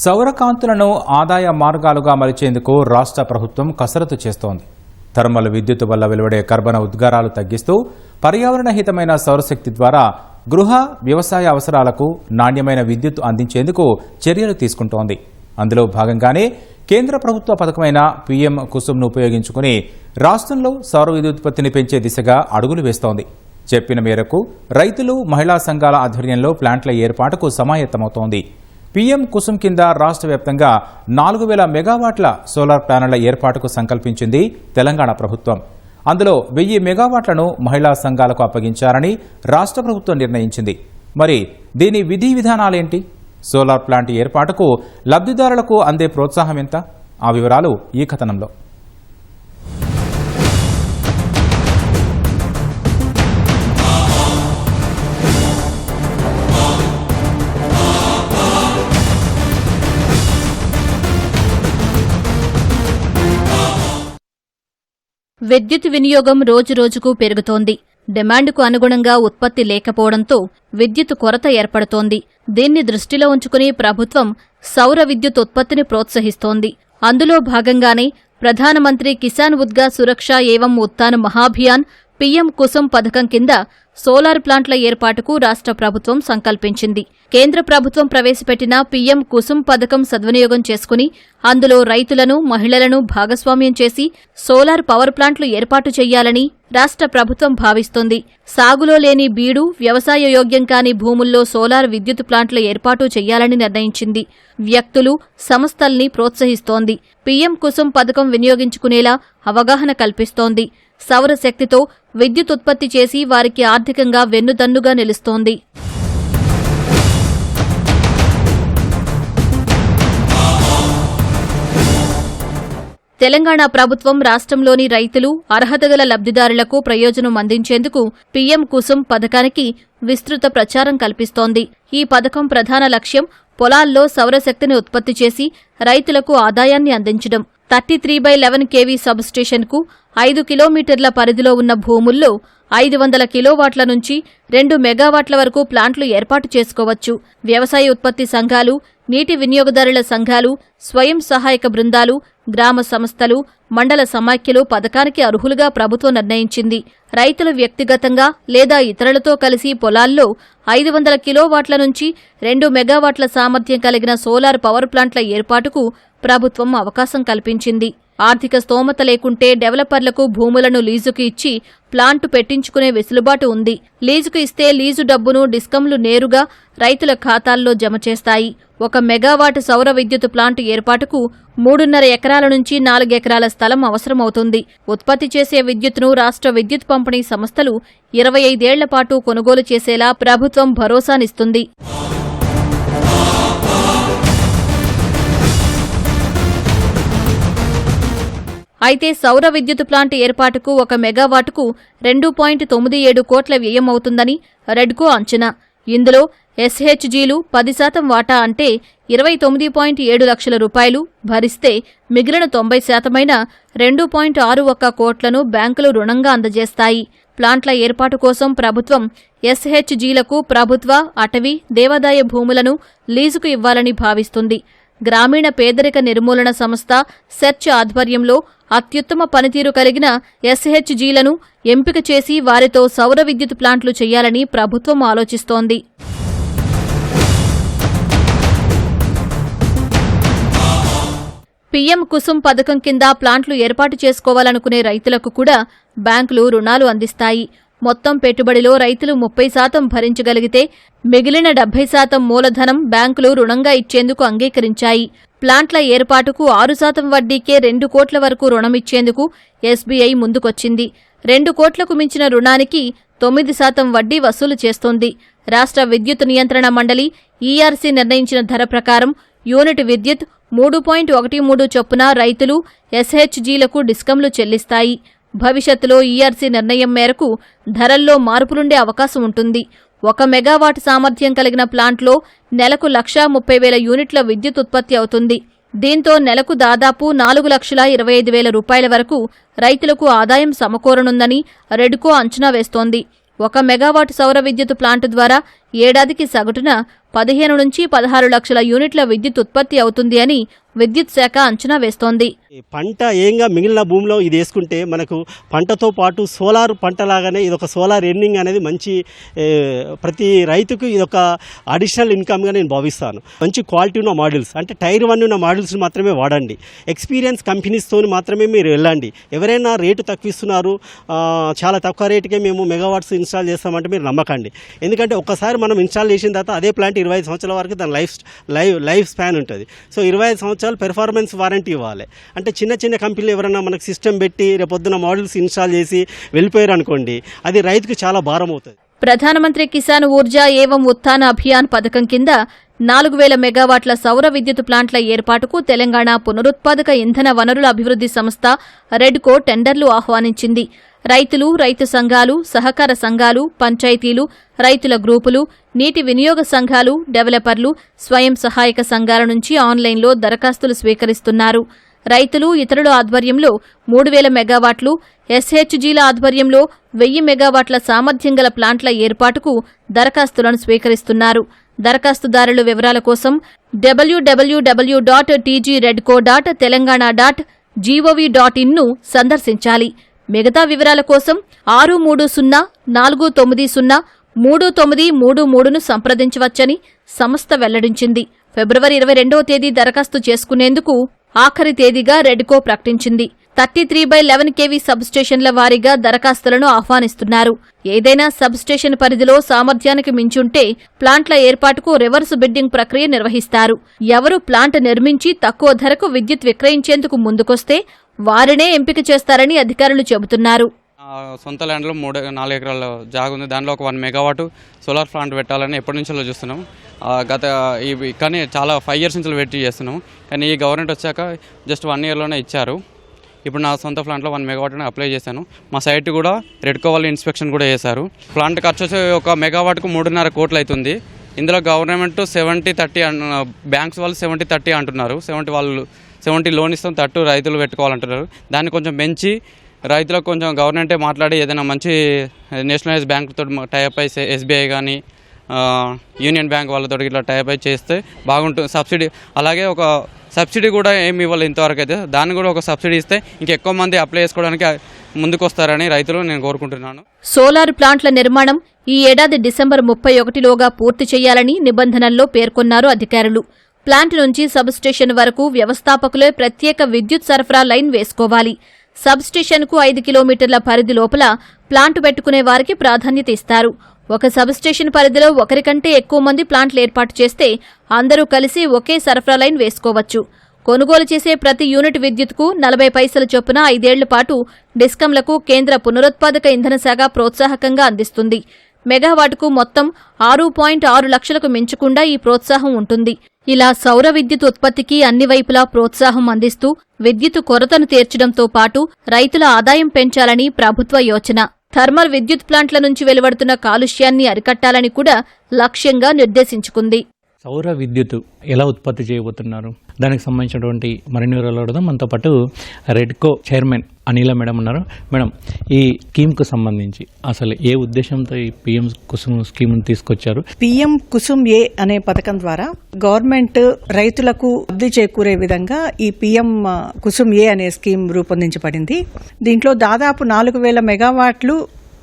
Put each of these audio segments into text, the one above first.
సౌరకాంతులను ఆదాయ మార్గాలుగా మలిచేందుకు రాష్ట్ర ప్రభుత్వం కసరత్తు చేస్తోంది. థర్మల్ విద్యుత్ వల్ల వెలువడే కర్బన ఉద్గారాలు తగ్గిస్తూ పర్యావరణ హితమైన సౌరశక్తి ద్వారా గృహ వ్యవసాయ అవసరాలకు నాణ్యమైన విద్యుత్ అందించేందుకు చర్యలు తీసుకుంటోంది. అందులో భాగంగానే కేంద్ర ప్రభుత్వ పథకమైన పీఎం కుసుమ్ను ఉపయోగించుకుని రాష్ట్రంలో సౌర విద్యుత్పత్తిని పెంచే దిశగా అడుగులు వేస్తోంది. చెప్పిన మేరకు రైతులు మహిళా సంఘాల ఆధ్వర్యంలో ప్లాంట్ల ఏర్పాటుకు సమాయత్తమవుతోంది. పీఎం కుసుమ్ కింద రాష్ట్ర వ్యాప్తంగా నాలుగు వేల మెగావాట్ల సోలార్ ప్యానెళ్ళ ఏర్పాటుకు సంకల్పించింది తెలంగాణ ప్రభుత్వం. అందులో వెయ్యి మెగావాట్లను మహిళా సంఘాలకు అప్పగించారని రాష్ట్ర ప్రభుత్వం నిర్ణయించింది. మరి దీని విధి విధానాలేంటి? సోలార్ ప్లాంట్ ఏర్పాటుకు లబ్ధిదారులకు అందే ప్రోత్సాహం ఎంత? ఆ వివరాలు ఈ కథనంలో. విద్యుత్ వినియోగం రోజురోజుకు పెరుగుతోంది. డిమాండ్కు అనుగుణంగా ఉత్పత్తి లేకపోవడంతో విద్యుత్ కొరత ఏర్పడుతోంది. దీన్ని దృష్టిలో ఉంచుకుని ప్రభుత్వం సౌర విద్యుత్ ఉత్పత్తిని ప్రోత్సహిస్తోంది. అందులో భాగంగానే ప్రధానమంత్రి కిసాన్ ఉద్గా సురక్ష ఏవం ఉత్తాన్ మహాభియాన్ పీఎం కుసుమ్ పథకం కింద సోలార్ ప్లాంట్ల ఏర్పాటుకు రాష్ట్ర ప్రభుత్వం సంకల్పించింది. కేంద్ర ప్రభుత్వం ప్రవేశపెట్టిన పీఎం కుసుమ్ పథకం సద్వినియోగం చేసుకుని అందులో రైతులను మహిళలను భాగస్వామ్యం చేసి సోలార్ పవర్ ప్లాంట్లు ఏర్పాటు చేయాలని రాష్ట్ర ప్రభుత్వం భావిస్తోంది. సాగులో లేని బీడు వ్యవసాయ యోగ్యం కాని భూముల్లో సోలార్ విద్యుత్ ప్లాంట్ల ఏర్పాటు చేయాలని నిర్ణయించింది. వ్యక్తులు సంస్థల్ని ప్రోత్సహిస్తోంది. పీఎం కుసుమ్ పథకం వినియోగించుకునేలా అవగాహన కల్పిస్తోంది. సౌరశక్తితో విద్యుత్ ఉత్పత్తి చేసి వారికి ఆర్థికంగా వెన్నుదన్నుగా నిలుస్తోంది. తెలంగాణ ప్రభుత్వం రాష్ట్రంలోని రైతులు అర్హత గల లబ్ధిదారులకు ప్రయోజనం అందించేందుకు పీఎం కుసుమ్ పథకానికి విస్తృత ప్రచారం కల్పిస్తోంది. ఈ పథకం ప్రధాన లక్ష్యం పొలాల్లో సౌరశక్తిని ఉత్పత్తి చేసి రైతులకు ఆదాయాన్ని అందించడం. Thirty three by eleven KV సబ్స్టేషన్కు ఐదు కిలోమీటర్ల పరిధిలో ఉన్న భూముల్లో ఐదు వందల కిలోవాట్ల నుంచి రెండు మెగావాట్ల వరకు ప్లాంట్లు ఏర్పాటు చేసుకోవచ్చు. వ్యవసాయ ఉత్పత్తి సంఘాలు నీటి వినియోగదారుల సంఘాలు స్వయం సహాయక బృందాలు గ్రామ సంస్థలు మండల సమాఖ్యలు పథకానికి అర్హులుగా ప్రభుత్వం నిర్ణయించింది. రైతులు వ్యక్తిగతంగా లేదా ఇతరులతో కలిసి పొలాల్లో ఐదు వందల కిలోవాట్ల నుంచి రెండు మెగావాట్ల సామర్థ్యం కలిగిన సోలార్ పవర్ ప్లాంట్ల ఏర్పాటుకు ప్రభుత్వం అవకాశం కల్పించింది. ఆర్థిక స్తోమత లేకుంటే డెవలపర్లకు భూములను లీజుకు ఇచ్చి ప్లాంటు పెట్టించుకునే వెసులుబాటు ఉంది. లీజుకు ఇస్తే లీజు డబ్బును డిస్కంలు నేరుగా రైతుల ఖాతాల్లో జమ చేస్తాయి. ఒక మెగావాట్ సౌర విద్యుత్ ప్లాంట్ ఏర్పాటుకు మూడున్నర ఎకరాల నుంచి నాలుగు ఎకరాల స్థలం అవసరమవుతుంది. ఉత్పత్తి చేసే విద్యుత్ను రాష్ట్ర విద్యుత్ పంపిణీ సంస్థలు ఇరవై ఐదేళ్ళ పాటు కొనుగోలు చేసేలా ప్రభుత్వం భరోసానిస్తుంది. అయితే సౌర విద్యుత్ ప్లాంట్ ఏర్పాటుకు ఒక మెగావాటుకు రెండు పాయింట్ తొమ్మిది ఏడు కోట్ల వ్యయం అవుతుందని రెడ్కో అంచనా. ఇందులో ఎస్హెచ్జీలు పది శాతం వాటా అంటే ఇరవై తొమ్మిది పాయింట్ ఏడు లక్షల రూపాయలు భరిస్తే మిగిలిన తొంభై శాతమైన రెండు పాయింట్ ఆరు ఒక్క కోట్లను బ్యాంకులు రుణంగా అందజేస్తాయి. ప్లాంట్ల ఏర్పాటు కోసం ప్రభుత్వం ఎస్హెచ్జీలకు ప్రభుత్వ అటవీ దేవాదాయ భూములను లీజుకు ఇవ్వాలని భావిస్తుంది. గ్రామీణ పేదరిక నిర్మూలన సంస్థ సెర్చ్ ఆధ్వర్యంలో అత్యుత్తమ పనితీరు కలిగిన ఎస్హెచ్జీలను ఎంపిక చేసి వారితో సౌర విద్యుత్ ప్లాంట్లు చేయాలని ప్రభుత్వం ఆలోచిస్తోంది. పీఎం కుసుమ్ పథకం కింద ప్లాంట్లు ఏర్పాటు చేసుకోవాలనుకునే రైతులకు కూడా బ్యాంకులు రుణాలు అందిస్తాయి. మొత్తం పెట్టుబడిలో రైతులు ముప్పై శాతం భరించగలిగితే మిగిలిన డెబ్బై శాతం మూలధనం బ్యాంకులు రుణంగా ఇచ్చేందుకు అంగీకరించాయి. ప్లాంట్ల ఏర్పాటుకు ఆరు శాతం వడ్డీకే రెండు కోట్ల వరకు రుణమిచ్చేందుకు ఎస్బీఐ ముందుకొచ్చింది. రెండు కోట్లకు మించిన రుణానికి తొమ్మిది శాతం వడ్డీ వసూలు చేస్తోంది. రాష్ట్ర విద్యుత్ నియంత్రణ మండలి ఈఆర్సీ నిర్ణయించిన ధర ప్రకారం యూనిట్ విద్యుత్ మూడు పాయింట్ ఒకటి మూడు చొప్పున రైతులు ఎస్హెచ్జీలకు డిస్కంలు చెల్లిస్తాయి. భవిష్యత్తులో ఈఆర్సీ నిర్ణయం మేరకు ధరల్లో మార్పులుండే అవకాశం ఉంటుంది. ఒక మెగావాట్ సామర్థ్యం కలిగిన ప్లాంట్లో నెలకు లక్షా ముప్పై వేల యూనిట్ల విద్యుత్ ఉత్పత్తి అవుతుంది. దీంతో నెలకు దాదాపు నాలుగు లక్షల ఇరవై ఐదు వేల రూపాయల వరకు రైతులకు ఆదాయం సమకూరనుందని రెడ్కో అంచనా వేస్తోంది. ఒక మెగావాట్ సౌర విద్యుత్ ప్లాంట్ ద్వారా ఏడాదికి సగటున పదిహేను నుంచి పదహారు లక్షల యూనిట్ల విద్యుత్ ఉత్పత్తి అవుతుంది అని విద్యుత్ శాఖ అంచనా వేస్తోంది. పంట ఏంగా మిగిలిన భూమిలో ఇది వేసుకుంటే మనకు పంటతో పాటు సోలార్ పంట లాగానే ఇది ఒక సోలార్ ఎర్నింగ్ అనేది మంచి ప్రతి రైతుకు ఇది ఒక అడిషనల్ ఇన్కమ్గా నేను భావిస్తాను. మంచి క్వాలిటీ ఉన్న మోడల్స్ అంటే టైర్ వన్ ఉన్న మోడల్స్ని మాత్రమే వాడండి. ఎక్స్పీరియన్స్ కంపెనీస్తో మాత్రమే మీరు వెళ్ళండి. ఎవరైనా రేటు తక్కువస్తున్నారు చాలా తక్కువ రేటుకే మేము మెగావాట్స్ ఇన్స్టాల్ చేస్తామంటే మీరు నమ్మకండి. ఎందుకంటే ఒక్కసారి మనం ఇన్స్టాల్ చేసిన తర్వాత అదే ప్లాంట్ ఇరవై ఐదు సంవత్సరాల వరకు దాని లైఫ్ లైఫ్ లైఫ్ స్పాన్ ఉంటుంది. సో ఇరవై ఐదు సంవత్సరాలు పెర్ఫార్మెన్స్ వారంటీ ఇవ్వాలి. అంటే చిన్న చిన్న కంపెనీలు ఎవరైనా మనకు సిస్టమ్ పెట్టి రేపొద్దున మోడల్స్ ఇన్స్టాల్ చేసి వెళ్ళిపోయారు అనుకోండి అది రైతుకు చాలా భారం అవుతుంది. ప్రధానమంత్రి కిసాన్ ఊర్జా ఏవం ఉత్థాన అభియాన్ పథకం కింద నాలుగు వేల మెగావాట్ల సౌర విద్యుత్ ప్లాంట్ల ఏర్పాటుకు తెలంగాణ పునరుత్పాదక ఇంధన వనరుల అభివృద్ధి సంస్థ రెడ్కో టెండర్లు ఆహ్వానించింది. రైతులు రైతు సంఘాలు సహకార సంఘాలు పంచాయతీలు రైతుల గ్రూపులు నీటి వినియోగ సంఘాలు డెవలపర్లు స్వయం సహాయక సంఘాల నుంచి ఆన్లైన్లో దరఖాస్తులు స్వీకరిస్తున్నారు. రైతులు ఇతరుల ఆధ్వర్యంలో మూడు వేల మెగావాట్లు ఎస్హెచ్జీల ఆధ్వర్యంలో వెయ్యి మెగావాట్ల సామర్థ్యం గల ప్లాంట్ల ఏర్పాటుకు దరఖాస్తులను స్వీకరిస్తున్నారు. దరఖాస్తుదారుల వివరాల కోసం W W W dot TG REDCO dot Telangana dot GOV dot ఇన్ను సందర్శించాలి. మిగతా వివరాల కోసం ఆరు మూడు సున్నా నాలుగు తొమ్మిది సున్నా మూడు తొమ్మిది మూడు మూడును సంప్రదించవచ్చని సంస్థ వెల్లడించింది. ఫిబ్రవరి ఇరవై రెండవ తేదీ దరఖాస్తు చేసుకునేందుకు ఆఖరి తేదీగా రెడ్కో ప్రకటించింది. Thirty three by eleven KV సబ్స్టేషన్ల వారీగా దరఖాస్తులను ఆహ్వానిస్తున్నారు. ఏదైనా సబ్స్టేషన్ పరిధిలో సామర్థ్యానికి మించుంటే ప్లాంట్ల ఏర్పాటుకు రివర్స్ బిడ్డింగ్ ప్రక్రియ నిర్వహిస్తారు. ఎవరు ప్లాంట్ నిర్మించి తక్కువ ధరకు విద్యుత్ విక్రయించేందుకు ముందుకొస్తే వారినే ఎంపిక చేస్తారని అధికారులు చెబుతున్నారు. సొంత ల్యాండ్లో మూడు నాలుగు ఎకరాల జాగు ఉంది. దానిలో ఒక వన్ మెగావాట్ సోలార్ ప్లాంట్ పెట్టాలని ఎప్పటి నుంచో చూస్తున్నాం. గత ఇవి కానీ చాలా ఫైవ్ ఇయర్స్ నుంచి వెయిట్ చేస్తున్నాం. కానీ ఈ గవర్నమెంట్ వచ్చాక జస్ట్ వన్ ఇయర్లోనే ఇచ్చారు. ఇప్పుడు నా సొంత ప్లాంట్లో వన్ మెగావాట్ని అప్లై చేశాను. మా సైట్ కూడా రెడ్కో వాళ్ళు ఇన్స్పెక్షన్ కూడా చేశారు. ప్లాంట్ ఖర్చు వచ్చి ఒక మెగావాట్కు మూడున్నర కోట్లు అవుతుంది. ఇందులో గవర్నమెంట్ సెవెంటీ థర్టీ బ్యాంక్స్ వాళ్ళు సెవెంటీ థర్టీ అంటున్నారు. సెవెంటీ వాళ్ళు సెవెంటీ లోన్ ఇస్తాం థర్టీ రైతులు పెట్టుకోవాలంటున్నారు. దాన్ని కొంచెం పెంచి రైతులకు కొంచెం గవర్నమెంటే మాట్లాడి ఏదైనా మంచి నేషనలైజ్ బ్యాంక్తో టైప్ అయి ఎస్బీఐ కానీ యూనియన్ బ్యాంక్ వాళ్ళతో ఇట్లా టైప్ అయి చేస్తే బాగుంటుంది. సబ్సిడీ అలాగే ఒక సబ్సిడీ కూడా ఏమి ఇవ్వాలి ఇంతవరకు అయితే. దాన్ని కూడా ఒక సబ్సిడీ ఇస్తే ఇంకెక్కువ మంది అప్లై చేసుకోవడానికి ముందుకు వస్తారని రైతులు నేను కోరుకుంటున్నాను. సోలార్ ప్లాంట్ల నిర్మాణం ఈ ఏడాది డిసెంబర్ ముప్పై ఒకటిలోగా పూర్తి చేయాలని నిబంధనల్లో పేర్కొన్నారు అధికారులు. ప్లాంట్ నుంచి సబ్స్టేషన్ వరకు వ్యవస్థాపకులే ప్రత్యేక విద్యుత్ సరఫరా లైన్ వేసుకోవాలి. సబ్స్టేషన్కు ఐదు కిలోమీటర్ల పరిధి లోపల ప్లాంట్ పెట్టుకునే వారికి ప్రాధాన్యత ఇస్తారు. ఒక సబ్స్టేషన్ పరిధిలో ఒకరికంటే ఎక్కువ మంది ప్లాంట్లు ఏర్పాటు చేస్తే అందరూ కలిసి ఒకే సరఫరా లైన్ వేసుకోవచ్చు. కొనుగోలు చేసే ప్రతి యూనిట్ విద్యుత్కు నలభై పైసల చొప్పున ఐదేళ్ళ పాటు డిస్కంలకు కేంద్ర పునరుత్పాదక ఇంధన శాఖ ప్రోత్సాహకంగా అందిస్తుంది. మెగావాట్కు మొత్తం ఆరు పాయింట్ ఆరు లక్షలకు మించకుండా ఈ ప్రోత్సాహం ఉంటుంది. ఇలా సౌర విద్యుత్ ఉత్పత్తికి అన్ని వైపులా ప్రోత్సాహం అందిస్తూ విద్యుత్ కొరతను తీర్చడంతో పాటు రైతుల ఆదాయం పెంచాలని ప్రభుత్వ యోచన. థర్మల్ విద్యుత్ ప్లాంట్ల నుంచి వెలువడుతున్న కాలుష్యాన్ని అరికట్టాలని కూడా లక్ష్యంగా నిర్దేశించుకుంది. సౌర విద్యుత్ ఎలా ఉత్పత్తి చేయబోతున్నారు? దానికి సంబంధించినటువంటి మరిన్ని వివరాలు అడుగుదాం. మనతో పాటు రెడ్కో చైర్మన్ అనిల మేడం ఉన్నారు. మేడం ఈ స్కీమ్కు సంబంధించి అసలు ఏ ఉద్దేశంతో ఈ పిఎం కుసుమ్ స్కీమ్ తీసుకొచ్చారు? పిఎం కుసుమ్ ఏ అనే పథకం ద్వారా గవర్నమెంట్ రైతులకు లబ్ధి చేకూరే విధంగా ఈ పిఎం కుసుమ్ ఏ అనే స్కీమ్ రూపొందించబడింది. దీంట్లో దాదాపు నాలుగు వేల మెగావాట్లు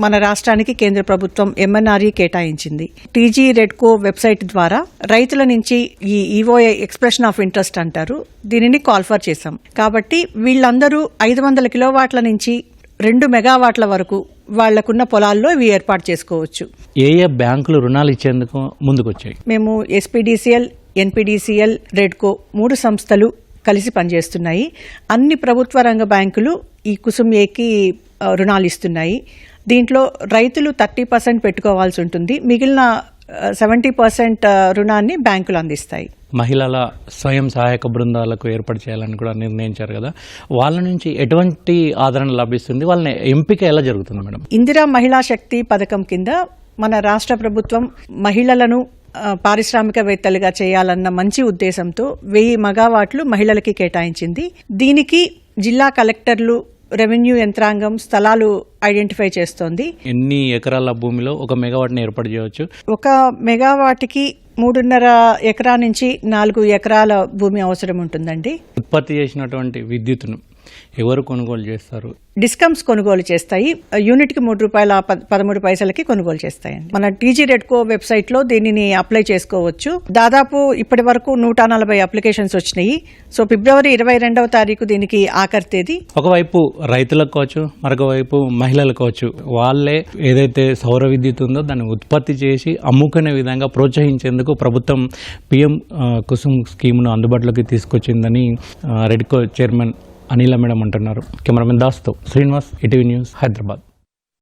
మన రాష్ట్రానికి కేంద్ర ప్రభుత్వం ఎంఎన్ఆర్ఈ కేటాయించింది. టీజీ రెడ్కో వెబ్సైట్ ద్వారా రైతుల నుంచి ఈ ఈఓఏ ఎక్స్ప్రెషన్ ఆఫ్ ఇంట్రెస్ట్ అంటారు. దీనిని కాల్ఫర్ చేశాం. కాబట్టి వీళ్ళందరూ ఐదు వందల కిలోవాట్ల నుంచి రెండు మెగావాట్ల వరకు వాళ్ళకున్న పొలాల్లో ఇవి ఏర్పాటు చేసుకోవచ్చు. ఏ ఏ బ్యాంకులు రుణాలు ఇచ్చేందుకు ముందుకొచ్చాయి? మేము ఎస్పీడీసీఎల్ ఎన్పీడీసీఎల్ రెడ్కో మూడు సంస్థలు కలిసి పనిచేస్తున్నాయి. అన్ని ప్రభుత్వ రంగ బ్యాంకులు ఈ కుసుమ్ ఏకి ఆ, రుణాలు ఇస్తున్నాయి. దీంట్లో రైతులు థర్టీ పర్సెంట్ పెట్టుకోవాల్సి ఉంటుంది. మిగిలిన సెవెంటీ పర్సెంట్ రుణాన్ని బ్యాంకులు అందిస్తాయి. మహిళల స్వయం సహాయక బృందాలకు ఏర్పాటు చేయాలని కూడా నిర్ణయించారు కదా. వాళ్ళ నుంచి ఎటువంటి ఆదరణ లభిస్తుంది? వాళ్ళని ఎంపిక ఎలా జరుగుతుంది మేడం? ఇందిరా మహిళా శక్తి పథకం కింద మన రాష్ట్ర ప్రభుత్వం మహిళలను పారిశ్రామికవేత్తలుగా చేయాలన్న మంచి ఉద్దేశంతో వెయ్యి మెగావాట్లు మహిళలకి కేటాయించింది. దీనికి జిల్లా కలెక్టర్లు రెవెన్యూ యంత్రాంగం స్థలాలు ఐడెంటిఫై చేస్తోంది. ఎన్ని ఎకరాల భూమిలో ఒక మెగావాట్ని ఏర్పాటు చేయవచ్చు? ఒక మెగావాట్కి మూడున్నర ఎకరా నుంచి నాలుగు ఎకరాల భూమి అవసరం ఉంటుందండి. ఉత్పత్తి చేసినటువంటి విద్యుత్తును ఎవరు కొనుగోలు చేస్తారు? డిస్కమ్స్ కొనుగోలు చేస్తాయి. యూనిట్కి మూడు రూపాయల పదమూడు పైసలకి కొనుగోలు చేస్తాయండి. మన టీజీ రెడ్కో వెబ్సైట్లో దీనిని అప్లై చేసుకోవచ్చు. దాదాపు ఇప్పటి వరకు నూట నలభై అప్లికేషన్స్ వచ్చినాయి. సో ఫిబ్రవరి ఇరవై రెండవ తారీఖు దీనికి ఆఖరి తేదీ. ఒకవైపు రైతులకు కావచ్చు మరొక వైపు మహిళలకు కావచ్చు వాళ్ళే ఏదైతే సౌర విద్యుత్ ఉందో దాన్ని ఉత్పత్తి చేసి అమ్ముకునే విధంగా ప్రోత్సహించేందుకు ప్రభుత్వం పిఎం కుసుమ్ స్కీమ్ను అందుబాటులోకి తీసుకొచ్చిందని రెడ్కో చైర్మన్ అనిల మేడం అంటున్నారు. కెమెరామెన్ దాస్తో శ్రీనివాస్ ఇటీవీ న్యూస్ హైదరాబాద్.